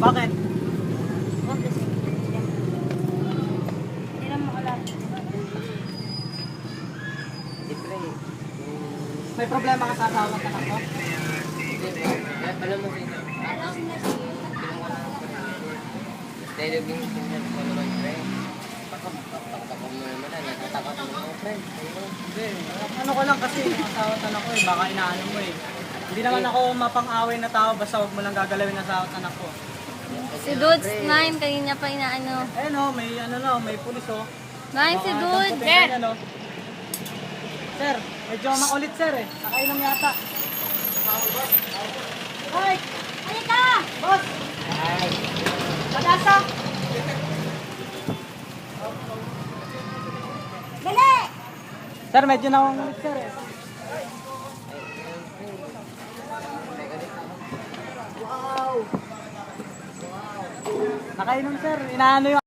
Bakit? May problema ka sa asawa ka na ko? Alam mo sino? Dahil yung binigyan ko naman, pre. Takot-takot mo naman, natatakot mo naman, pre. Ano ko lang kasi, asawa ka ko eh, baka inaano mo eh. Hindi naman ako mapang-away na tao, basta huwag mo lang gagalawin asawa ka na ko. Si Dudes, nine, kanina pa inaano. Eh no, may ano no, may pulis oh. Nine, si Baka Dudes. niya, no? Sir, medyo makulit sir eh. Nakainom yata. Hoy! Halika! Boss! Ay! Padasa! Dali! Sir, medyo nakungulit sir eh. Nakainom sir, inaano yung